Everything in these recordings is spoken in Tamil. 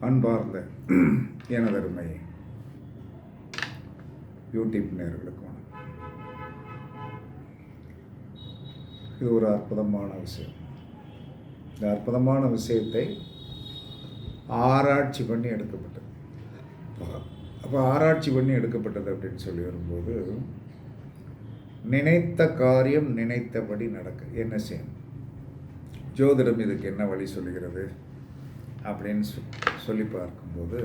அன்பார்ந்த எனதருமை யூடியூப் நேர்களுக்கு இது ஒரு அற்புதமான விஷயம். இந்த அற்புதமான விஷயத்தை ஆராய்ச்சி பண்ணி எடுக்கப்பட்டது. அப்போ ஆராய்ச்சி பண்ணி எடுக்கப்பட்டது அப்படின்னு சொல்லி வரும்போது நினைத்த காரியம் நினைத்தபடி நடக்க என்ன செய்யணும்? ஜோதிடம் இதுக்கு என்ன வழி சொல்லுகிறது? அப்படின்னு சொல்லி சொல்லி பார்க்கும்போது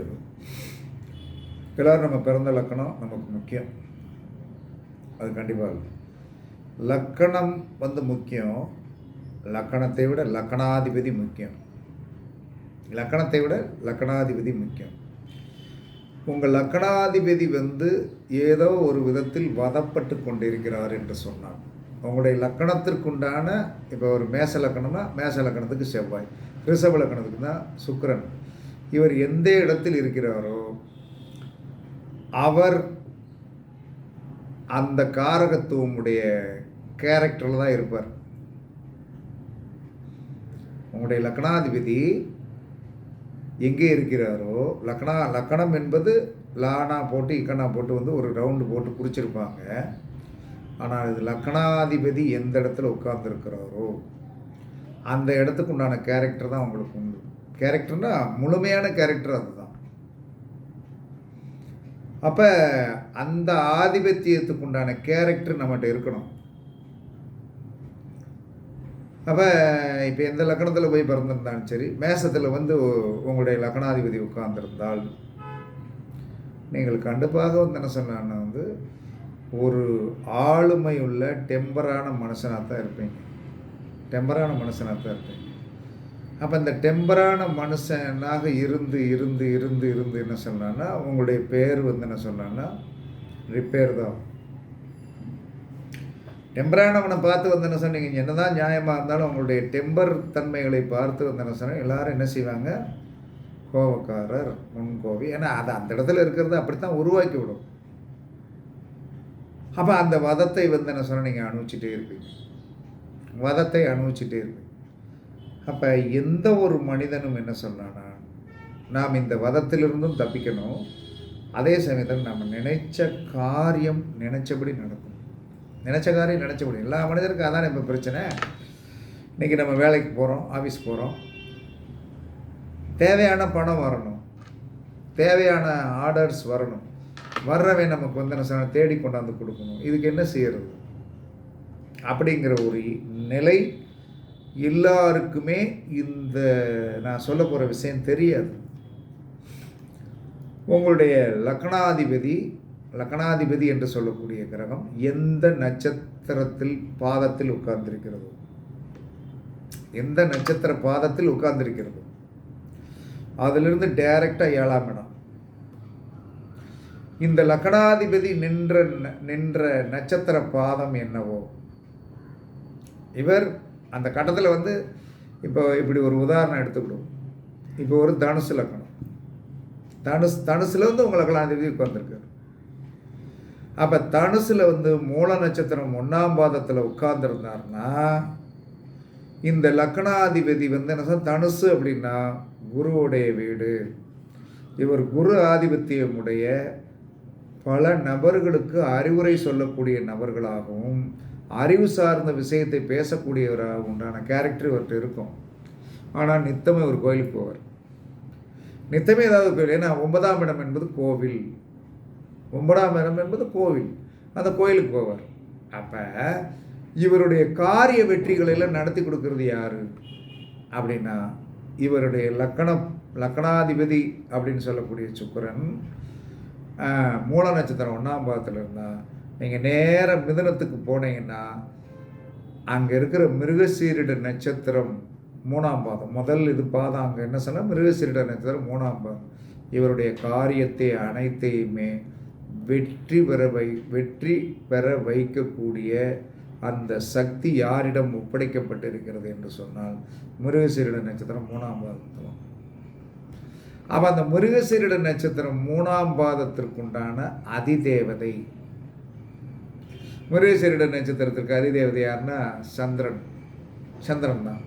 எல்லோரும் நம்ம பிறந்த லக்கணம் நமக்கு முக்கியம். அது கண்டிப்பாக இல்லை. லக்கணம் வந்து முக்கியம். லக்கணத்தை விட லக்கணாதிபதி முக்கியம். லக்கணத்தை விட லக்கணாதிபதி முக்கியம். உங்கள் லக்கணாதிபதி வந்து ஏதோ ஒரு விதத்தில் வதப்பட்டு கொண்டிருக்கிறார் என்று சொன்னார் உங்களுடைய லக்கணத்திற்குண்டான இப்போ ஒரு மேச லக்கணம்னா மேச லக்கணத்துக்கு செவ்வாய் ரிஷப லக்கணத்துக்கு தான் சுக்கரன். இவர் எந்த இடத்தில் இருக்கிறாரோ அவர் அந்த காரகத்துவம் உடைய கேரக்டரில் தான் இருப்பார். உங்களுடைய லக்னாதிபதி எங்கே இருக்கிறாரோ லக்னா லக்கணம் என்பது லானா போட்டு இக்கனா போட்டு வந்து ஒரு ரவுண்டு போட்டு குறிச்சிருப்பாங்க. ஆனால் இது லக்னாதிபதி எந்த இடத்துல உட்கார்ந்துருக்கிறாரோ அந்த இடத்துக்கு உண்டான கேரக்டர் தான் உங்களுக்கு கேரக்டர்னா முழுமையான கேரக்டர் அதுதான். அப்போ அந்த ஆதிபத்தியத்துக்கு உண்டான கேரக்டர் நம்மகிட்ட இருக்கணும். அப்போ இப்போ எந்த லக்கணத்தில் போய் பிறந்திருந்தாலும் சரி மேசத்தில் வந்து உங்களுடைய லக்னாதிபதி உட்கார்ந்திருந்தால் நீங்கள் கண்டிப்பாக வந்து என்ன சொன்னான்னா வந்து ஒரு ஆளுமை உள்ள டெம்பரான மனுஷனாக தான் இருப்பீங்க. டெம்பரான மனுஷனாக தான் இருப்பீங்க. அப்போ இந்த டெம்பரான மனுஷனாக இருந்து இருந்து இருந்து இருந்து என்ன சொன்னான்னா உங்களுடைய பேர் வந்து என்ன சொன்னான்னா ரிப்பேர் தான். டெம்பரானவனை பார்த்து வந்து என்ன சொன்னீங்க? என்னதான் நியாயமாக இருந்தாலும் உங்களுடைய டெம்பர் தன்மைகளை பார்த்து வந்து என்ன சொன்னால் எல்லாரும் என்ன செய்வாங்க? கோபக்காரர் முன்கோவி ஏன்னா அது அந்த இடத்துல இருக்கிறது அப்படித்தான் உருவாக்கி விடும் அப்போ அந்த வதத்தை வந்து என்ன சொன்னால் நீங்கள் அனுபவிச்சுட்டே இருப்பீங்க. வதத்தை அனுபவிச்சுட்டே இருப்பீங்க. அப்போ எந்த ஒரு மனிதனும் என்ன சொன்னானா நாம் இந்த வதத்திலிருந்தும் தப்பிக்கணும். அதே சமயத்தில் நம்ம நினைச்ச காரியம் நினைச்சபடி நடக்கும். நினைச்ச காரியம் நினைச்சபடி. எல்லா மனிதருக்கும் அதான் இப்போ பிரச்சனை? இன்றைக்கி நம்ம வேலைக்கு போகிறோம் ஆஃபீஸ் போகிறோம் தேவையான பணம் வரணும். தேவையான ஆர்டர்ஸ் வரணும். வர்றவை நமக்கு வந்து என்ன தேடி கொண்டாந்து கொடுக்கணும். இதுக்கு என்ன செய்யறது? அப்படிங்கிற ஒரு நிலை எல்லாருக்குமே இந்த நான் சொல்ல போகிற விஷயம் தெரியாது. உங்களுடைய லக்னாதிபதி லக்னாதிபதி என்று சொல்லக்கூடிய கிரகம் எந்த நட்சத்திரத்தில் பாதத்தில் உட்கார்ந்திருக்கிறது எந்த நட்சத்திர பாதத்தில் உட்கார்ந்திருக்கிறது அதிலிருந்து டைரக்டாக ஏழாம் இடம். இந்த லக்னாதிபதி நின்ற நின்ற நட்சத்திர பாதம் என்னவோ இவர் அந்த கட்டத்தில் வந்து இப்போ இப்படி ஒரு உதாரணம் எடுத்துக்கிடுவோம். இப்போ ஒரு தனுசு லக்கணம். தனுசு தனுசுல வந்து உங்கள் லக்னாதிபதி வந்திருக்காரு. அப்போ தனுசில் வந்து மூல நட்சத்திரம் ஒன்றாம் பாதத்தில் உட்கார்ந்துருந்தாருன்னா இந்த லக்னாதிபதி வந்து என்ன சொல்ல தனுசு அப்படின்னா குருவுடைய வீடு. இவர் குரு ஆதிபத்தியமுடைய பல நபர்களுக்கு அறிவுரை சொல்லக்கூடிய நபர்களாகவும் அறிவு சார்ந்த விஷயத்தை பேசக்கூடியவராக உண்டான கேரக்டர் இவர்கிட்ட இருக்கும். ஆனால் நித்தமே ஒரு கோயிலுக்கு போவார். நித்தமே ஏதாவது கோயில் ஏன்னா ஒன்பதாம் இடம் என்பது கோவில். ஒன்பதாம் இடம் என்பது கோவில். அந்த கோயிலுக்கு போவார். அப்போ இவருடைய காரிய வெற்றிகளை எல்லாம் நடத்தி கொடுக்கறது யார்? அப்படின்னா இவருடைய லக்கணம் லக்கணாதிபதி அப்படின்னு சொல்லக்கூடிய சுக்கரன் மூல நட்சத்திரம் ஒன்றாம் பாதத்தில் இருந்தால் நீங்கள் நேர மிதனத்துக்கு போனீங்கன்னா அங்கே இருக்கிற மிருகசீரிட நட்சத்திரம் மூணாம் பாதம். முதல் இது பாதம் அங்கே என்ன சொன்னால் மிருகசீரிட நட்சத்திரம் மூணாம் பாதம். இவருடைய காரியத்தை அனைத்தையுமே வெற்றி பெற வை வெற்றி பெற வைக்கக்கூடிய அந்த சக்தி யாரிடம் ஒப்படைக்கப்பட்டிருக்கிறது என்று சொன்னால் மிருகசீரிட நட்சத்திரம் மூணாம் பாதத்திலும் அப்போ அந்த மிருகசீரிட நட்சத்திரம் மூணாம் பாதத்திற்குண்டான அதிதேவதை மிருகசீரிட நட்சத்திரத்திற்கு அதிதேவதை யாருன்னா சந்திரன். சந்திரன் தான்.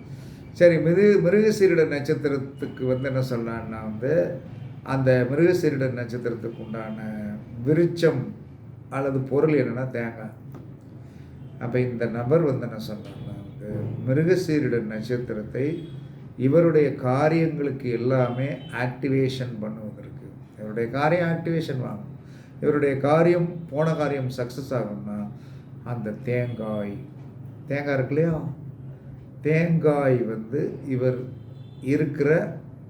சரி மிரு மிருகசீரிட நட்சத்திரத்துக்கு வந்து என்ன சொல்லலான்னா வந்து அந்த மிருகசீரிட நட்சத்திரத்துக்கு உண்டான விருச்சம் அல்லது பொருள் என்னென்னா தேங்காய். அப்போ இந்த நபர் வந்து என்ன சொன்னாங்கன்னா வந்து மிருகசீரிட நட்சத்திரத்தை இவருடைய காரியங்களுக்கு எல்லாமே ஆக்டிவேஷன் பண்ணுவதற்கு. இவருடைய காரியம் ஆக்டிவேஷன் வாங்கும் இவருடைய காரியம் போன காரியம் சக்ஸஸ் ஆகும்னா அந்த தேங்காய் தேங்காய் இருக்கு இல்லையா? தேங்காய் வந்து இவர் இருக்கிற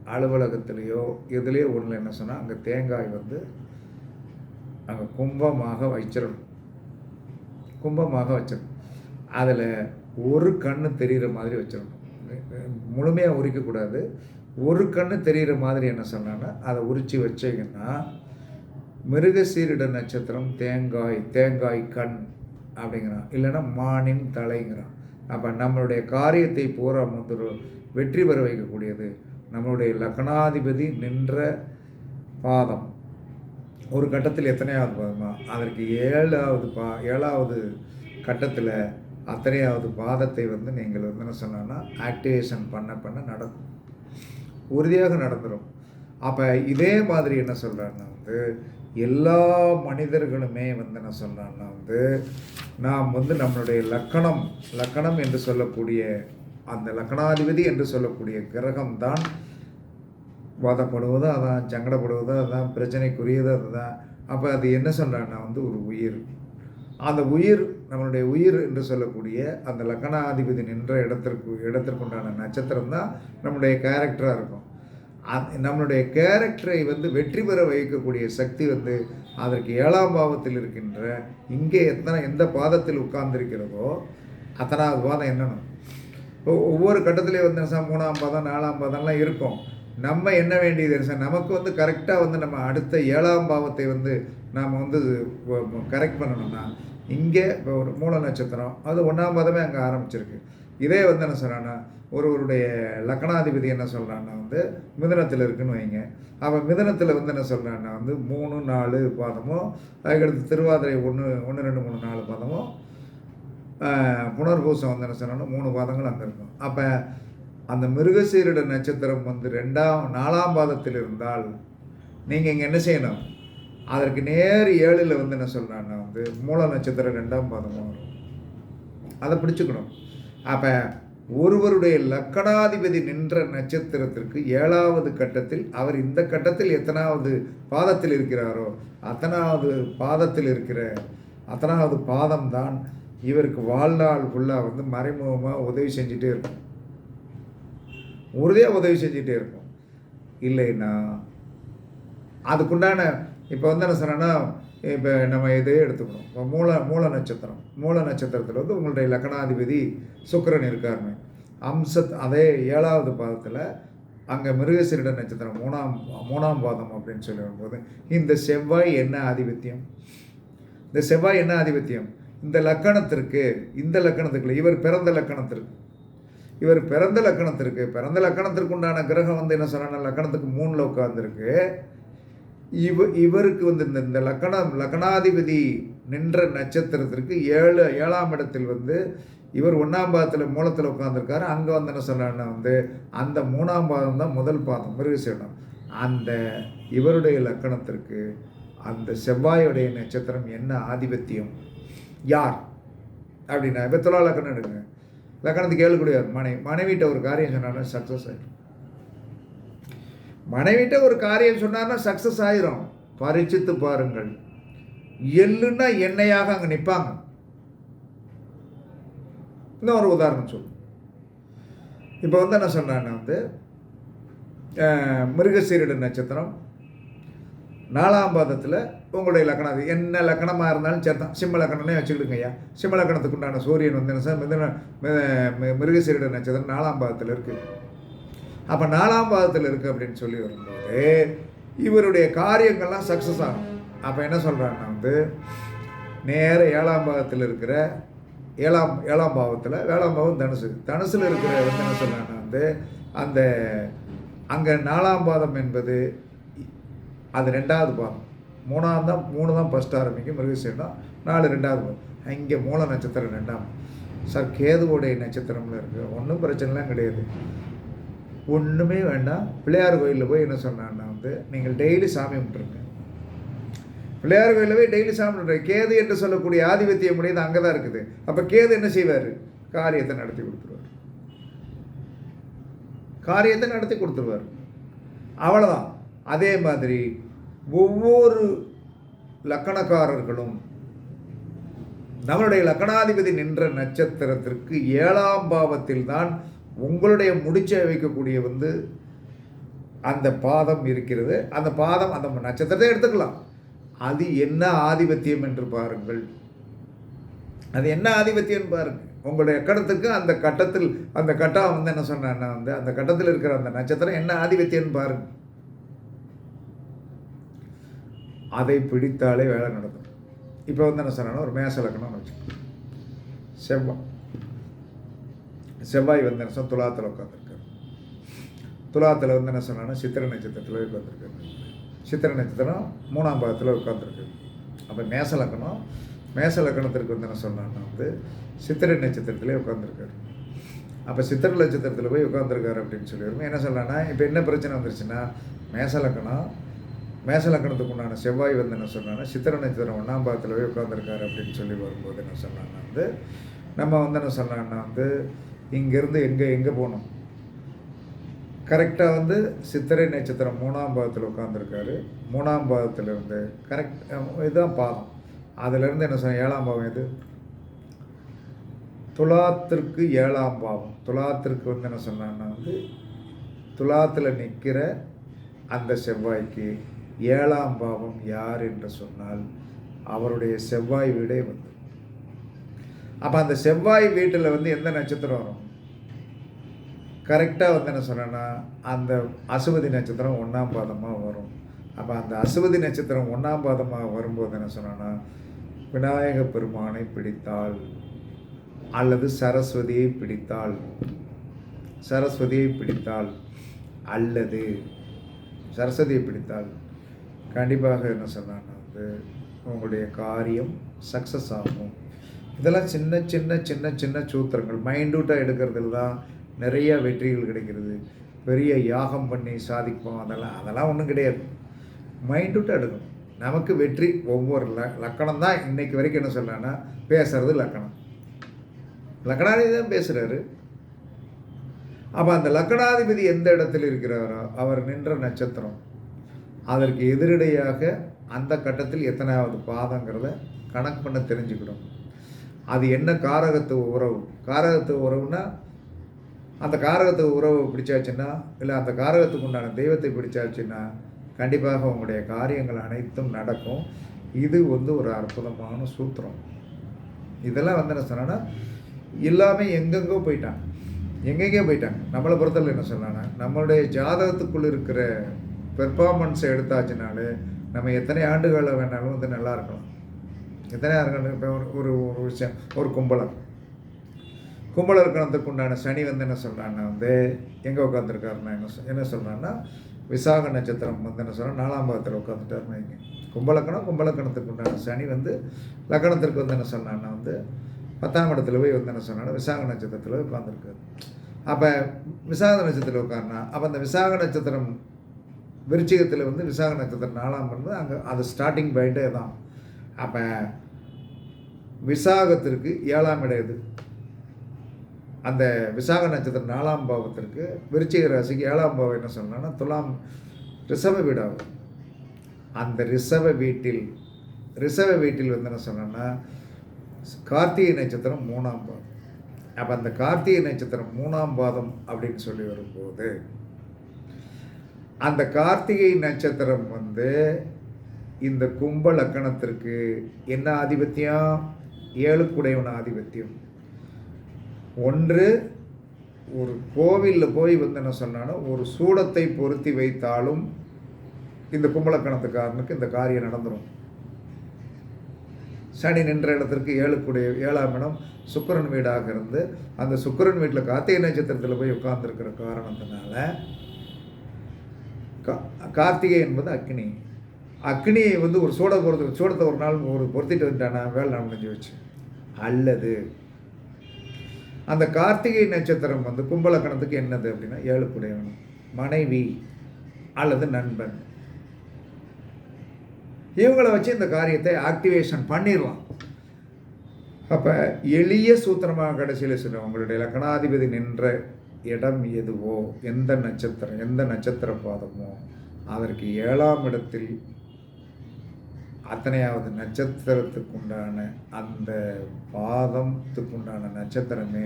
அலுவலகத்திலேயோ எதுலேயோ ஒன்றில் என்ன சொன்னால் அங்கே தேங்காய் வந்து அங்கே கும்பமாக வச்சிடணும் கும்பமாக வச்சிடணும் அதில் ஒரு கண்ணு தெரிகிற மாதிரி வச்சிடணும் முழுமையாக உரிக்கக்கூடாது ஒரு கண்ணு தெரிகிற மாதிரி என்ன சொன்னான்னா அதை உரித்து வச்சிங்கன்னா மிருகசீரிட நட்சத்திரம் தேங்காய் தேங்காய் கண் அப்படிங்கிறான். இல்லைன்னா மானின் தலைங்கிறான். அப்போ நம்மளுடைய காரியத்தை பூரா வந்து வெற்றி பெற வைக்கக்கூடியது நம்மளுடைய லக்னாதிபதி நின்ற பாதம். ஒரு கட்டத்தில் எத்தனையாவது பாதமா? அதற்கு ஏழாவது பா ஏழாவது கட்டத்தில் அத்தனையாவது பாதத்தை வந்து நீங்கள் வந்து என்ன சொன்னோன்னா ஆக்டிவேஷன் பண்ண பண்ண நடக்கும். உறுதியாக நடந்துடும் அப்போ இதே மாதிரி என்ன சொல்கிறாங்கன்னா வந்து எல்லா மனிதர்களுமே வந்து என்ன சொல்கிறான்னா வந்து நாம் வந்து நம்மளுடைய லக்கணம் லக்கணம் என்று சொல்லக்கூடிய அந்த லக்கணாதிபதி என்று சொல்லக்கூடிய கிரகம் தான் வாதப்படுவதோ அதான் சங்கடப்படுவதோ அதான் பிரச்சனைக்குரியதோ அதுதான். அப்போ அது என்ன சொல்கிறான்னா வந்து ஒரு உயிர். அந்த உயிர் நம்மளுடைய உயிர் என்று சொல்லக்கூடிய அந்த லக்கணாதிபதி நின்ற இடத்திற்கு இடத்திற்குண்டான நட்சத்திரம் தான் நம்முடைய கேரக்டராக இருக்கும். நம்மளுடைய கேரக்டரை வந்து வெற்றி பெற வைக்கக்கூடிய சக்தி வந்து அதற்கு ஏழாம் பாவத்தில் இருக்கின்ற இங்கே எத்தனை எந்த பாதத்தில் உட்கார்ந்திருக்கிறதோ அத்தனாவது பாதம் என்னன்னு? ஒவ்வொரு கட்டத்துலேயும் வந்து சார் மூணாம் பாதம் நாலாம் பாதம்லாம் இருக்கும். நம்ம என்ன வேண்டியது சார்? நமக்கு வந்து கரெக்டாக வந்து நம்ம அடுத்த ஏழாம் பாவத்தை வந்து நாம் வந்து கரெக்ட் பண்ணணும்னா இங்கே இப்போ ஒரு மூல நட்சத்திரம் அது ஒன்றாம் பாதமே அங்கே ஆரம்பிச்சிருக்கு. இதே வந்து என்ன சொல்கிறான்னா ஒருவருடைய லக்கணாதிபதி என்ன சொல்கிறான்னா வந்து மிதனத்தில் இருக்குன்னு வைங்க. அவன் மிதனத்தில் வந்து என்ன சொல்கிறான்னா வந்து மூணு நாலு பாதமோ அதுக்கடுத்து திருவாதிரை ஒன்று ஒன்று ரெண்டு மூணு நாலு பாதமோ புனர்பூசம் வந்து என்ன சொன்னாலும் மூணு பாதங்கள் அங்கே இருக்கும். அப்போ அந்த மிருகசீரிட நட்சத்திரம் வந்து ரெண்டாம் நாலாம் பாதத்தில் இருந்தால் நீங்கள் இங்கே என்ன செய்யணும்? அதற்கு நேர் ஏழில் வந்து என்ன சொல்கிறான்னா வந்து மூல நட்சத்திரம் ரெண்டாம் பாதமும் வரும். அதை பிடிச்சிக்கணும். அப்போ ஒருவருடைய லக்கணாதிபதி நின்ற நட்சத்திரத்திற்கு ஏழாவது கட்டத்தில் அவர் இந்த கட்டத்தில் எத்தனாவது பாதத்தில் இருக்கிறாரோ அத்தனாவது பாதத்தில் இருக்கிற அத்தனாவது பாதம் தான் இவருக்கு வாழ்நாள் ஃபுல்லாக வந்து மறைமுகமாக உதவி செஞ்சுட்டே இருக்கும். உறுதியாக உதவி செஞ்சுட்டே இருக்கும். இல்லைன்னா அதுக்குண்டான இப்போ வந்து என்ன சொன்னேன்னா இப்போ நம்ம இதே எடுத்துக்கணும். இப்போ மூல மூல நட்சத்திரம். மூல நட்சத்திரத்தில் வந்து உங்களுடைய லக்கணாதிபதி சுக்கரன் இருக்காருன்னு அம்சத் அதே ஏழாவது பாதத்தில் அங்கே மிருகசீரிட நட்சத்திரம் மூணாம் மூணாம் பாதம் அப்படின்னு சொல்லி வரும்போது இந்த செவ்வாய் என்ன ஆதிபத்தியம்? இந்த செவ்வாய் என்ன ஆதிபத்தியம்? இந்த லக்கணத்திற்கு இந்த லக்கணத்துக்குள்ள இவர் பிறந்த லக்கணத்திற்கு. இவர் பிறந்த லக்கணத்திற்கு பிறந்த லக்கணத்திற்கு உண்டான கிரகம் வந்து என்ன சொன்ன லக்கணத்துக்கு மூணில் உட்காந்துருக்கு இவ இவருக்கு வந்து இந்த இந்த லக்கணம் லக்கணாதிபதி நின்ற நட்சத்திரத்திற்கு ஏழு ஏழாம் இடத்தில் வந்து இவர் ஒன்றாம் பாதத்தில் மூலத்தில் உட்காந்துருக்காரு அங்கே வந்து என்ன சொன்னார்னா வந்து அந்த மூணாம் பாதம் தான் முதல் பாதம் மிருகசீடம் அந்த இவருடைய லக்கணத்திற்கு அந்த செவ்வாயுடைய நட்சத்திரம் என்ன ஆதிபத்தியம்? யார்? அப்படின்னா இப்போ துலா லக்கணம் எடுங்க. லக்கணத்துக்கு ஏழக்கூடியார் மனைவி மனைவிட்ட ஒரு காரியம் சொன்னாலும் சக்ஸஸ் ஆகிடும் மனைவிட்ட ஒரு காரியம் சொன்னார்னா சக்ஸஸ் ஆயிரும். பரிச்சித்து பாருங்கள். எள்ளுன்னா எண்ணெயாக அங்கே நிற்பாங்க இன்னும் ஒரு உதாரணம் சொல்லு. இப்போ வந்து என்ன சொன்னான்னா வந்து மிருகசீரிட நட்சத்திரம். நாலாம் பாதத்தில் உங்களுடைய லக்கணம் அது. என்ன லக்கணமாக இருந்தாலும் சேர்த்தான் சிம்ம லக்கணம்னே வச்சுக்கிடுங்க ஐயா. சிம்ம லக்கணத்துக்கு உண்டான சூரியன் வந்து என்ன சார் மிதன மிருகசீரிட நட்சத்திரம் நாலாம் பாதத்தில் இருக்குது அப்போ நாலாம் பாதத்தில் இருக்குது அப்படின்னு சொல்லி வரும்போது இவருடைய காரியங்கள்லாம் சக்ஸஸ் ஆகும். அப்போ என்ன சொல்கிறாங்கன்னா வந்து நேர ஏழாம் பாகத்தில் இருக்கிற ஏழாம் ஏழாம் பாவத்தில் வேளாம் பாவம் தனுசு. தனுசில் இருக்கிற வந்து என்ன சொல்கிறாங்கன்னா வந்து அந்த அங்கே நாலாம் பாதம் என்பது அது ரெண்டாவது பாதம். மூணாவது தான் மூணு தான் ஃபஸ்ட் ஆரம்பிக்கும் மிருகசீடம் நாலு ரெண்டாவது பாதம். இங்கே மூல நட்சத்திரம் ரெண்டாம். சார் கேதுவோடைய நட்சத்திரம்ல இருக்குது ஒன்றும் பிரச்சனைலாம் கிடையாது. ஒன்றுமே வேண்டாம். பிள்ளையார் கோயிலில் போய் என்ன சொன்னான்னா வந்து நீங்கள் டெய்லி சாமி கும்பிட்ருங்க பிள்ளையார் கோயிலில் போய் டெய்லி சாமி கும்பிட்ருங்க கேது என்று சொல்லக்கூடிய ஆதிபத்தியம் முடியாது அங்கே தான் இருக்குது. அப்போ கேது என்ன செய்வார்? காரியத்தை நடத்தி கொடுத்துருவார். காரியத்தை நடத்தி கொடுத்துருவார். அவ்வளோதான் அதே மாதிரி ஒவ்வொரு லக்கணக்காரர்களும் நம்மளுடைய லக்கணாதிபதி நின்ற நட்சத்திரத்திற்கு ஏழாம் பாவத்தில் தான் உங்களுடைய முடிச்சை வைக்கக்கூடிய வந்து அந்த பாதம் இருக்கிறது. அந்த பாதம் அந்த நட்சத்திரத்தை எடுத்துக்கலாம். அது என்ன ஆதிபத்தியம் என்று பாருங்கள். அது என்ன ஆதிபத்தியம் பாருங்கள் உங்களுடைய கட்டத்துக்கு அந்த கட்டத்தில் அந்த கட்டம் வந்து என்ன சொன்னா வந்து அந்த கட்டத்தில் இருக்கிற அந்த நட்சத்திரம் என்ன ஆதிபத்தியம் பாருங்க. அதை பிடித்தாலே வேலை நடக்கும். இப்போ வந்து என்ன சொன்னா ஒரு மேச லக்கணம்னு வச்சுக்கோங்க. செவ்வாய் செவ்வாய் வந்து என்ன சொன்ன துலாத்தில் உட்காந்துருக்காரு துலாத்தில் வந்து என்ன சொன்னான்னா சித்திரை நட்சத்திரத்தில் உட்காந்துருக்காரு சித்திரை நட்சத்திரம் மூணாம் பாகத்தில் உட்காந்துருக்கு அப்போ மேச லக்கணம் மேச லக்கணத்திற்கு வந்து என்ன சொன்னான்னா வந்து சித்திரை நட்சத்திரத்திலே உட்காந்துருக்காரு அப்போ சித்திரை நட்சத்திரத்தில் போய் உட்காந்துருக்காரு அப்படின்னு சொல்லி என்ன சொல்லலாம்னா இப்போ என்ன பிரச்சனை வந்துருச்சுன்னா மேச லக்கணம் மேச லக்கணத்துக்கு உண்டான செவ்வாய் வந்து என்ன சொன்னான்னா சித்திரை நட்சத்திரம் ஒன்றாம் பாகத்தில் போய் உட்காந்துருக்காரு அப்படின்னு சொல்லி வரும்போது என்ன சொன்னான்னா வந்து நம்ம வந்து என்ன சொன்னான்னா வந்து இங்கேருந்து எங்கே எங்கே போகணும்? கரெக்டாக வந்து சித்திரை நட்சத்திரம் மூணாம் பாதத்தில் உட்காந்துருக்காரு மூணாம் பாதத்தில் இருந்து கரெக்ட் இதுதான் பாதம். அதிலிருந்து என்ன சொன்ன ஏழாம் பாவம் எது? துலாத்திற்கு ஏழாம் பாவம். துலாத்திற்கு வந்து என்ன சொன்னான்னா வந்து துலாத்தில் நிற்கிற அந்த செவ்வாய்க்கு ஏழாம் பாவம் யார் என்று சொன்னால் அவருடைய செவ்வாய் வீடே வந்து அப்போ அந்த செவ்வாய் வீட்டில் வந்து எந்த நட்சத்திரம் வரும்? கரெக்டாக வந்து என்ன சொன்னேன்னா அந்த அசுவதி நட்சத்திரம் ஒன்றாம் பாதமாக வரும். அப்போ அந்த அசுவதி நட்சத்திரம் ஒன்றாம் பாதமாக வரும்போது என்ன சொன்னேன்னா விநாயக பெருமானை பிடித்தாள் அல்லது சரஸ்வதியை பிடித்தாள். சரஸ்வதியை பிடித்தாள் அல்லது சரஸ்வதியை பிடித்தால் கண்டிப்பாக என்ன சொன்னான்னா வந்து உங்களுடைய காரியம் சக்ஸஸ் ஆகும். இதெல்லாம் சின்ன சின்ன சின்ன சின்ன சூத்திரங்கள். மைண்டூட்டாக எடுக்கிறதுல தான் நிறைய வெற்றிகள் கிடைக்கிறது. பெரிய யாகம் பண்ணி சாதிப்போம். அதெல்லாம் அதெல்லாம் ஒன்றும் கிடையாது. மைண்டூட்டாக எடுக்கணும் நமக்கு வெற்றி ஒவ்வொரு ல லக்கணம் தான் இன்றைக்கு வரைக்கும் என்ன சொல்லலான்னா பேசுகிறது லக்கணம். லக்கணாதிபதி தான் பேசுகிறாரு அப்போ அந்த லக்கணாதிபதி எந்த இடத்தில் இருக்கிறாரோ அவர் நின்ற நட்சத்திரம். அதற்கு எதிரடையாக அந்த கட்டத்தில் எத்தனாவது பாதங்கிறத கணக்கு பண்ண தெரிஞ்சுக்கணும். அது என்ன காரகத்துவ உறவு? காரகத்துவ உறவுனா அந்த காரகத்துவ உறவு பிடிச்சாச்சுன்னா இல்லை அந்த காரகத்துக்கு உண்டான தெய்வத்தை பிடிச்சாச்சுன்னா கண்டிப்பாக உங்களுடைய காரியங்கள் அனைத்தும் நடக்கும். இது வந்து ஒரு அற்புதமான சூத்திரம். இதெல்லாம் வந்து என்ன சொன்னா எல்லாமே எங்கெங்கோ போயிட்டாங்க. எங்கெங்கே போயிட்டாங்க. நம்மளை பொறுத்தவரை என்ன சொன்னான்னா நம்மளுடைய ஜாதகத்துக்குள்ளே இருக்கிற பெர்ஃபார்மன்ஸை எடுத்தாச்சுனாலே நம்ம எத்தனை ஆண்டுகளில் வேணாலும் வந்து நல்லா இருக்கலாம். எத்தனை ஆண்டுகள் இப்போ ஒரு ஒரு ஒரு விஷயம் ஒரு கும்பலம். கும்பலர் கணத்துக்கு உண்டான சனி வந்து என்ன சொல்கிறான்னா வந்து எங்கே உட்காந்துருக்காருன்னா என்ன சொல் என்ன சொல்கிறான்னா விசாக நட்சத்திரம் வந்து என்ன சொல்கிறோம் நாலாம் பாகத்தில் உட்காந்துட்டாருன்னு வைங்க. கும்பலக்கணம் கும்பலக்கணத்துக்கு உண்டான சனி வந்து லக்கணத்திற்கு வந்து என்ன சொன்னான்னா வந்து பத்தாம் இடத்துல போய் வந்து என்ன சொன்னான்னா விசாக நட்சத்திரத்தில் போய் உட்காந்துருக்காரு அப்போ விசாக நட்சத்திரத்தில் உட்காருனா அப்போ அந்த விசாக நட்சத்திரம் விருச்சிகத்தில் வந்து விசாக நட்சத்திரம் நாலாம் வந்து அங்கே அது ஸ்டார்டிங் பாயிண்டே தான் அப்போ விசாகத்திற்கு ஏழாம் இடம் இது அந்த விசாக நட்சத்திரம் நாலாம் பாவத்திற்கு விருச்சிக ராசிக்கு ஏழாம் பாவம் என்ன சொன்னான்னா துலாம் ரிஷப வீடாகும் அந்த ரிஷப வீட்டில் ரிஷப வீட்டில் வந்து என்ன சொன்னேன்னா கார்த்திகை நட்சத்திரம் மூணாம் பாதம் அப்போ அந்த கார்த்திகை நட்சத்திரம் மூணாம் பாதம் அப்படின்னு சொல்லி வரும்போது அந்த கார்த்திகை நட்சத்திரம் வந்து இந்த கும்ப லக்கணத்திற்கு என்ன ஆதிபத்தியம்? ஏழுக்குடையவன ஆதிபத்தியம். ஒன்று ஒரு கோவிலில் போய் வந்து என்ன சொன்னாலும் ஒரு சூடத்தை பொருத்தி வைத்தாலும் இந்த கும்பலக்கணத்துக்காரனுக்கு இந்த காரியம் நடந்துடும் சனி நின்ற இடத்திற்கு ஏழுக்குடைய ஏழாம் இடம் சுக்கரன் வீடாக இருந்து அந்த சுக்கரன் வீட்டில் கார்த்திகை நட்சத்திரத்தில் போய் உட்கார்ந்துருக்கிற காரணத்தினால கா கார்த்திகை என்பது அக்னி அக்னியை வந்து ஒரு சூட பொறுத்து சூடத்தை ஒரு நாள் ஒரு பொருத்திட்டு வந்துட்டானா வேலை நான் முடிஞ்சு வச்சு. அல்லது அந்த கார்த்திகை நட்சத்திரம் வந்து கும்பலக்கணத்துக்கு என்னது அப்படின்னா ஏழுக்குடையவன் மனைவி அல்லது நண்பன். இவங்களை வச்சு இந்த காரியத்தை ஆக்டிவேஷன் பண்ணிடலாம். அப்போ எளிய சூத்திரமாக கடைசியில் சொல்லுவோம் உங்களுடைய லக்னாதிபதி நின்ற இடம் எதுவோ எந்த நட்சத்திரம் எந்த நட்சத்திர பாதமோ அதற்கு ஏழாம் இடத்தில் அத்தனையாவது நட்சத்திரத்துக்குண்டான அந்த பாதத்துக்குண்டான நட்சத்திரமே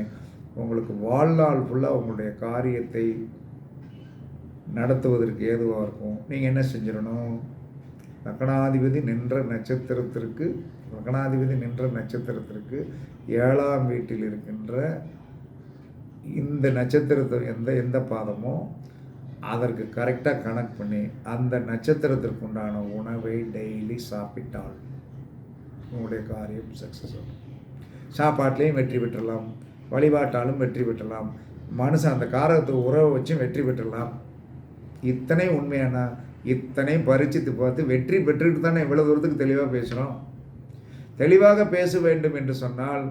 உங்களுக்கு வாழ்நாள் ஃபுல்லாக உங்களுடைய காரியத்தை நடத்துவதற்கு ஏதுவாக இருக்கும். நீங்கள் என்ன செஞ்சிடணும்? லக்னாதிபதி நின்ற நட்சத்திரத்திற்கு லக்னாதிபதி நின்ற நட்சத்திரத்திற்கு ஏழாம் வீட்டில் இருக்கின்ற இந்த நட்சத்திரத்தை எந்த எந்த பாதமோ அதற்கு கரெக்டாக கனெக்ட் பண்ணி அந்த நட்சத்திரத்திற்கு உண்டான உணவை டெய்லி சாப்பிட்டால் உங்களுடைய காரியம் சக்ஸஸ் ஆகும். சாப்பாட்லேயும் வெற்றி பெற்றலாம். வழிபாட்டாலும் வெற்றி பெற்றலாம். மனுஷன் அந்த காரகத்தை உறவை வச்சும் வெற்றி பெற்றலாம். இத்தனை உண்மையான? இத்தனை பரிச்சித்து பார்த்து வெற்றி பெற்றுக்கிட்டு தானே இவ்வளோ தூரத்துக்கு தெளிவாக பேசுகிறோம் தெளிவாக பேச வேண்டும் என்று சொன்னால்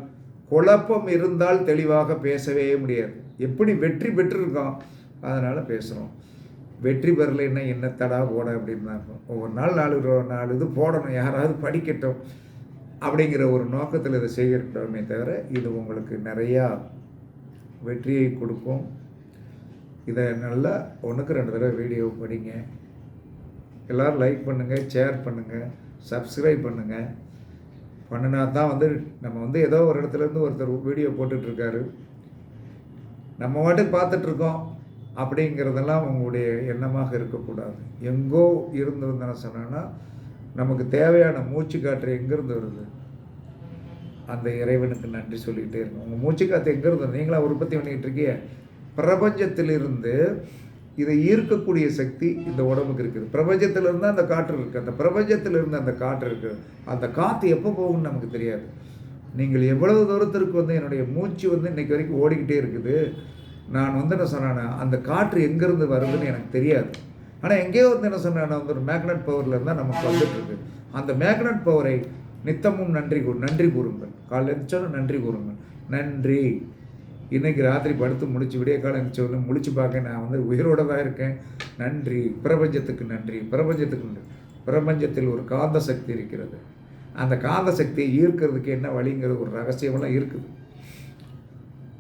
குழப்பம் இருந்தால் தெளிவாக பேசவே முடியாது. எப்படி வெற்றி பெற்றிருக்கோம்? அதனால் பேசுகிறோம் வெற்றி பெறலைன்னா என்ன தடா போட அப்படின்னு தான் இருக்கும் ஒவ்வொரு நாள் நாலு நாலு இது போடணும் யாராவது படிக்கட்டும் அப்படிங்கிற ஒரு நோக்கத்தில் இதை செய்கிறோமே தவிர இது உங்களுக்கு நிறையா வெற்றியை கொடுக்கும். இதை நல்லா ஒன்றுக்கு ரெண்டு தடவை வீடியோ படிங்க. எல்லோரும் லைக் பண்ணுங்கள் ஷேர் பண்ணுங்கள் சப்ஸ்கிரைப் பண்ணுங்கள் பண்ணினா தான் வந்து நம்ம வந்து ஏதோ ஒரு இடத்துலேருந்து ஒருத்தர் வீடியோ போட்டுட்ருக்காரு நம்ம பாட்டுக்கு பார்த்துட்ருக்கோம் அப்படிங்கிறதெல்லாம் உங்களுடைய எண்ணமாக இருக்கக்கூடாது. எங்கோ இருந்திருந்தேன்னு சொன்னேன்னா நமக்கு தேவையான மூச்சு காற்று எங்கேருந்து வருது? அந்த இறைவனுக்கு நன்றி சொல்லிக்கிட்டே இருக்கும் உங்கள் மூச்சு காற்று எங்கேருந்து நீங்களாக உற்பத்தி பண்ணிக்கிட்டு இருக்கீங்க. பிரபஞ்சத்திலிருந்து இதை ஈர்க்கக்கூடிய சக்தி இந்த உடம்புக்கு இருக்குது. பிரபஞ்சத்திலிருந்து அந்த காற்று இருக்குது. அந்த பிரபஞ்சத்திலிருந்து அந்த காற்று இருக்குது. அந்த காற்று எப்போ போகும்னு நமக்கு தெரியாது. நீங்கள் எவ்வளவு தூரத்திற்கு வந்து என்னுடைய மூச்சு வந்து இன்றைக்கி வரைக்கும் ஓடிக்கிட்டே இருக்குது. நான் வந்து என்ன சொன்னேன் அந்த காற்று எங்கேருந்து வருதுன்னு எனக்கு தெரியாது. ஆனால் எங்கேயோ வந்து என்ன சொன்னேன் வந்து ஒரு மேக்னட் பவரில் இருந்தால் நமக்கு வந்துட்டுருக்கு. அந்த மேக்னட் பவரை நித்தமும் நன்றி கூ நன்றி கூறுங்கள். காலையில் எழுந்திரிச்சாலும் நன்றி கூறுங்கள். நன்றி. இன்றைக்கி ராத்திரி படுத்து முடிச்சு விடிய காலம் எழுந்திரிச்சோன்னு முடிச்சு பார்க்க நான் வந்து உயிரோட தான் இருக்கேன். நன்றி. பிரபஞ்சத்துக்கு நன்றி. பிரபஞ்சத்துக்கு நன்றி. பிரபஞ்சத்தில் ஒரு காந்த சக்தி இருக்கிறது. அந்த காந்த சக்தியை ஈர்க்கிறதுக்கு என்ன வழிங்கிறது ஒரு ரகசியமெல்லாம் இருக்குது.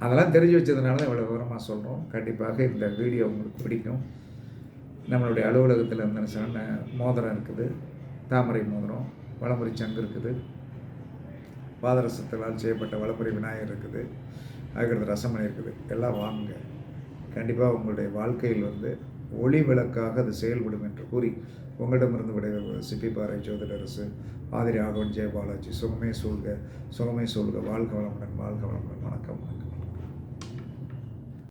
அதெல்லாம் தெரிஞ்சு வச்சதுனால தான் இவ்வளோ விவரமாக சொல்கிறோம் கண்டிப்பாக இந்த வீடியோ உங்களுக்கு பிடிக்கும். நம்மளுடைய அலுவலகத்தில் இருந்த சொன்ன மோதிரம் இருக்குது. தாமரை மோதிரம் வளமுறை சங்கு இருக்குது. பாதரசத்தினால் செய்யப்பட்ட வளமுறை விநாயகர் இருக்குது. அதுக்கடுத்து ரசமணி இருக்குது. எல்லாம் வாங்குங்க. கண்டிப்பாக உங்களுடைய வாழ்க்கையில் வந்து ஒளி விளக்காக அது செயல்படும் என்று கூறி உங்களிடமிருந்து விடைபெறுவது சிப்பிப்பாறை ஜோதிடரசு ஆதிரி ஆகவன் ஜெயபாலாஜி சுகமே சூழ்க சுகமே சூழ்க. வாழ்க வளமுடன் வாழ்க வளமுடன். வணக்கம் வணக்கம்.